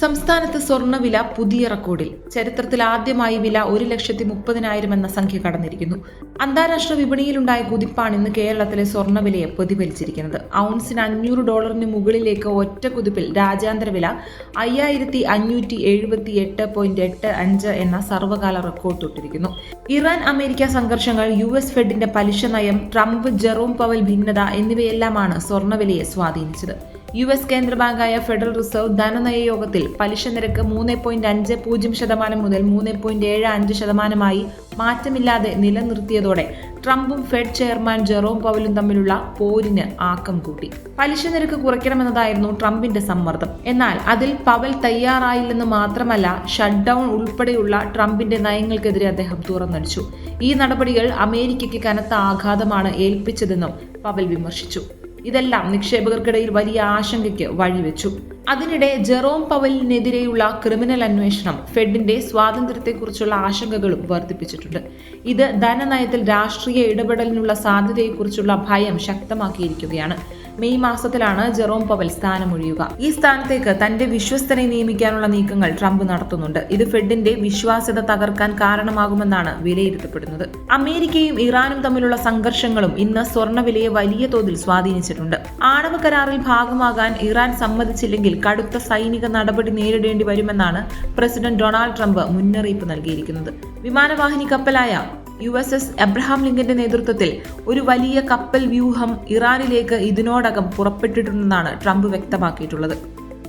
സംസ്ഥാനത്ത് സ്വർണവില പുതിയ റെക്കോർഡിൽ. ചരിത്രത്തിൽ ആദ്യമായി വില ഒരു ലക്ഷത്തി മുപ്പതിനായിരം എന്ന സംഖ്യ കടന്നിരിക്കുന്നു. അന്താരാഷ്ട്ര വിപണിയിലുണ്ടായ കുതിപ്പാണ് ഇന്ന് കേരളത്തിലെ സ്വർണവിലയെ പ്രതിഫലിച്ചിരിക്കുന്നത്. ഔൺസിന് അഞ്ഞൂറ് ഡോളറിന് മുകളിലേക്ക് ഒറ്റ കുതിപ്പിൽ രാജ്യാന്തര വില അയ്യായിരത്തി അഞ്ഞൂറ്റി എഴുപത്തി എട്ട് പോയിന്റ് എട്ട് അഞ്ച് എന്ന സർവകാല റെക്കോർഡ് തൊട്ടിരിക്കുന്നു. ഇറാൻ അമേരിക്ക സംഘർഷങ്ങൾ യു എസ് ഫെഡിന്റെ പലിശ നയം ട്രംപ് ജെറോം പവൽ ഭിന്നത എന്നിവയെല്ലാമാണ് സ്വർണവിലയെ സ്വാധീനിച്ചത്. യു എസ് കേന്ദ്ര ബാങ്കായ ഫെഡറൽ റിസർവ് ധനനയ യോഗത്തിൽ പലിശ നിരക്ക് മൂന്ന് പോയിന്റ് അഞ്ച് പൂജ്യം ശതമാനം മുതൽ മൂന്ന് പോയിന്റ് ഏഴ് അഞ്ച് ശതമാനമായി മാറ്റമില്ലാതെ നിലനിർത്തിയതോടെ ട്രംപും ഫെഡ് ചെയർമാൻ ജെറോം പവലും തമ്മിലുള്ള പോരിന് ആക്കം കൂട്ടി. പലിശ നിരക്ക് കുറയ്ക്കണമെന്നതായിരുന്നു ട്രംപിന്റെ സമ്മർദ്ദം. എന്നാൽ അതിൽ പവൽ തയ്യാറായില്ലെന്ന് മാത്രമല്ല ഷട്ട് ഡൌൺ ഉൾപ്പെടെയുള്ള ട്രംപിന്റെ നയങ്ങൾക്കെതിരെ അദ്ദേഹം തുറന്നടിച്ചു. ഈ നടപടികൾ അമേരിക്കയ്ക്ക് കനത്ത ആഘാതമാണ് ഏൽപ്പിച്ചതെന്നും പവൽ വിമർശിച്ചു. ഇതെല്ലാം നിക്ഷേപകർക്കിടയിൽ വലിയ ആശങ്കയ്ക്ക് വഴിവെച്ചു. അതിനിടെ ജെറോം പവലിനെതിരെയുള്ള ക്രിമിനൽ അന്വേഷണം ഫെഡിന്റെ സ്വാതന്ത്ര്യത്തെക്കുറിച്ചുള്ള ആശങ്കകളും വർദ്ധിപ്പിച്ചിട്ടുണ്ട്. ഇത് ധനനയത്തിൽ രാഷ്ട്രീയ ഇടപെടലിനുള്ള സാധ്യതയെക്കുറിച്ചുള്ള ഭയം ശക്തമാക്കിയിരിക്കുകയാണ്. മെയ് മാസത്തിലാണ് ജെറോം പവൽ സ്ഥാനമൊഴിയുക. ഈ സ്ഥാനത്തേക്ക് തന്റെ വിശ്വസ്തനെ നിയമിക്കാനുള്ള നീക്കങ്ങൾ ട്രംപ് നടത്തുന്നുണ്ട്. ഇത് ഫെഡിന്റെ വിശ്വാസ്യത തകർക്കാൻ കാരണമാകുമെന്നാണ് വിലയിരുത്തപ്പെടുന്നത്. അമേരിക്കയും ഇറാനും തമ്മിലുള്ള സംഘർഷങ്ങളും ഇന്ന് സ്വർണവിലയെ വലിയ തോതിൽ സ്വാധീനിച്ചിട്ടുണ്ട്. ആണവ കരാറിൽ ഭാഗമാകാൻ ഇറാൻ സമ്മതിച്ചില്ലെങ്കിൽ കടുത്ത സൈനിക നടപടി നേരിടേണ്ടി വരുമെന്നാണ് പ്രസിഡന്റ് ഡൊണാൾഡ് ട്രംപ് മുന്നറിയിപ്പ് നൽകിയിരിക്കുന്നത്. വിമാനവാഹിനി കപ്പലായ യു എസ് എസ് എബ്രഹാം ലിങ്കന്റെ നേതൃത്വത്തിൽ ഒരു വലിയ കപ്പൽ വ്യൂഹം ഇറാനിലേക്ക് ഇതിനോടകം പുറപ്പെട്ടിട്ടുണ്ടെന്നാണ് ട്രംപ് വ്യക്തമാക്കിയിട്ടുള്ളത്.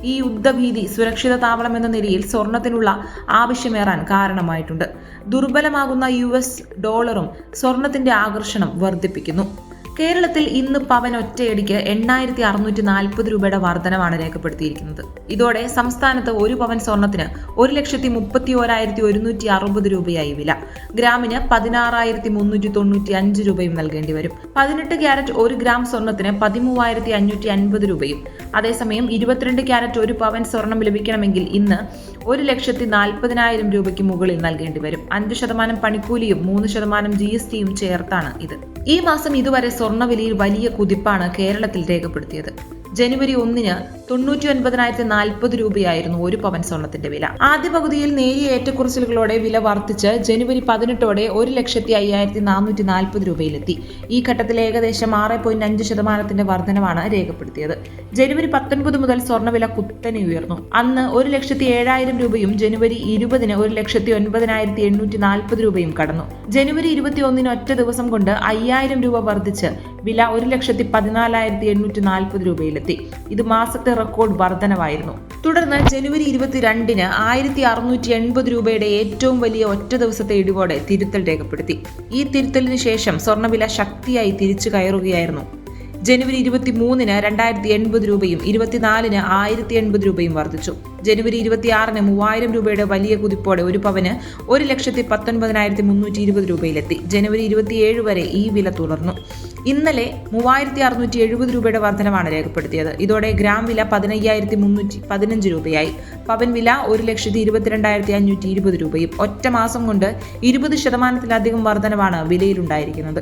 ഈ യുദ്ധഭീതി സുരക്ഷിത താവളം എന്ന നിലയിൽ സ്വർണത്തിനുള്ള ആവശ്യമേറാൻ കാരണമായിട്ടുണ്ട്. ദുർബലമാകുന്ന യു ഡോളറും സ്വർണത്തിന്റെ ആകർഷണം വർദ്ധിപ്പിക്കുന്നു. കേരളത്തിൽ ഇന്ന് പവൻ ഒറ്റയടിക്ക് എണ്ണായിരത്തി അറുന്നൂറ്റി നാൽപ്പത് രൂപയുടെ വർധനമാണ് രേഖപ്പെടുത്തിയിരിക്കുന്നത്. ഇതോടെ സംസ്ഥാനത്ത് ഒരു പവൻ സ്വർണത്തിന് ഒരു ലക്ഷത്തി മുപ്പത്തി ഓരായിരത്തി ഒരുന്നൂറ്റി അറുപത് രൂപയായി വില. ഗ്രാമിന് പതിനാറായിരത്തി മുന്നൂറ്റി തൊണ്ണൂറ്റി അഞ്ച് രൂപയും നൽകേണ്ടി വരും. പതിനെട്ട് ക്യാരറ്റ് ഒരു ഗ്രാം സ്വർണത്തിന് പതിമൂവായിരത്തി അഞ്ഞൂറ്റി അൻപത് രൂപയും. അതേസമയം ഇരുപത്തിരണ്ട് ക്യാരറ്റ് ഒരു പവൻ സ്വർണം ലഭിക്കണമെങ്കിൽ ഇന്ന് ഒരു ലക്ഷത്തി നാൽപ്പതിനായിരം രൂപയ്ക്ക് മുകളിൽ നൽകേണ്ടി വരും. അഞ്ച് ശതമാനം പണിക്കൂലിയും മൂന്ന് ശതമാനം ജി എസ് ടിയും ചേർത്താണ് ഇത്. ഈ മാസം ഇതുവരെ സ്വർണവിലയിൽ വലിയ കുതിപ്പാണ് കേരളത്തിൽ രേഖപ്പെടുത്തിയത്. ജനുവരി ഒന്നിന് തൊണ്ണൂറ്റി ഒൻപതിനായിരത്തി നാൽപ്പത് രൂപയായിരുന്നു ഒരു പവൻ സ്വർണത്തിന്റെ വില. ആദ്യ പകുതിയിൽ നേരിയ ഏറ്റക്കുറച്ചിലുകളോടെ വില വർദ്ധിച്ച് ജനുവരി പതിനെട്ടോടെ ഒരു ലക്ഷത്തി അയ്യായിരത്തി നാനൂറ്റി നാൽപ്പത് രൂപയിലെത്തി. ഈ ഘട്ടത്തിൽ ഏകദേശം ആറ് പോയിന്റ് അഞ്ച് ശതമാനത്തിന്റെ വർധനമാണ് രേഖപ്പെടുത്തിയത്. ജനുവരി പത്തൊൻപത് മുതൽ സ്വർണവില കുത്തനെ ഉയർന്നു. അന്ന് ഒരു ലക്ഷത്തി ഏഴായിരം രൂപയും ജനുവരി ഇരുപതിന് ഒരു ലക്ഷത്തി ഒൻപതിനായിരത്തി എണ്ണൂറ്റി നാൽപ്പത് രൂപയും കടന്നു. ജനുവരി ഇരുപത്തി ഒന്നിന് ഒറ്റ ദിവസം കൊണ്ട് അയ്യായിരം രൂപ വർദ്ധിച്ച് വില ഒരു ലക്ഷത്തി പതിനാലായിരത്തി എണ്ണൂറ്റി നാൽപ്പത് രൂപയിലെത്തി. ഇത് മാസത്തെ റെക്കോർഡ് വർധനവായിരുന്നു. തുടർന്ന് ജനുവരി ഇരുപത്തിരണ്ടിന് ആയിരത്തി അറുന്നൂറ്റി എൺപത് രൂപയുടെ ഏറ്റവും വലിയ ഒറ്റ ദിവസത്തെ ഇടിവോടെ തിരുത്തൽ രേഖപ്പെടുത്തി. ഈ തിരുത്തലിന് ശേഷം സ്വർണവില ശക്തിയായി തിരിച്ചു കയറുകയായിരുന്നു. ജനുവരി ഇരുപത്തി മൂന്നിന് രണ്ടായിരത്തി എൺപത് രൂപയും ഇരുപത്തിനാലിന് ആയിരത്തി എൺപത് രൂപയും വർദ്ധിച്ചു. ജനുവരി ഇരുപത്തിയാറിന് മൂവായിരം രൂപയുടെ വലിയ കുതിപ്പോടെ ഒരു പവന് ഒരു ലക്ഷത്തി പത്തൊൻപതിനായിരത്തി മുന്നൂറ്റി ഇരുപത് രൂപയിലെത്തി. ജനുവരി ഇരുപത്തിയേഴ് വരെ ഈ വില തുടർന്നു. ഇന്നലെ മൂവായിരത്തി അറുന്നൂറ്റി എഴുപത് രൂപയുടെ വർധനമാണ് രേഖപ്പെടുത്തിയത്. ഇതോടെ ഗ്രാം വില പതിനയ്യായിരത്തി മുന്നൂറ്റി പതിനഞ്ച് രൂപയായി. പവൻ വില ഒരു ലക്ഷത്തി ഇരുപത്തിരണ്ടായിരത്തി അഞ്ഞൂറ്റി ഇരുപത് രൂപയും ഒറ്റ മാസം കൊണ്ട് ഇരുപത് ശതമാനത്തിലധികം വർധനവാണ് വിലയിലുണ്ടായിരിക്കുന്നത്.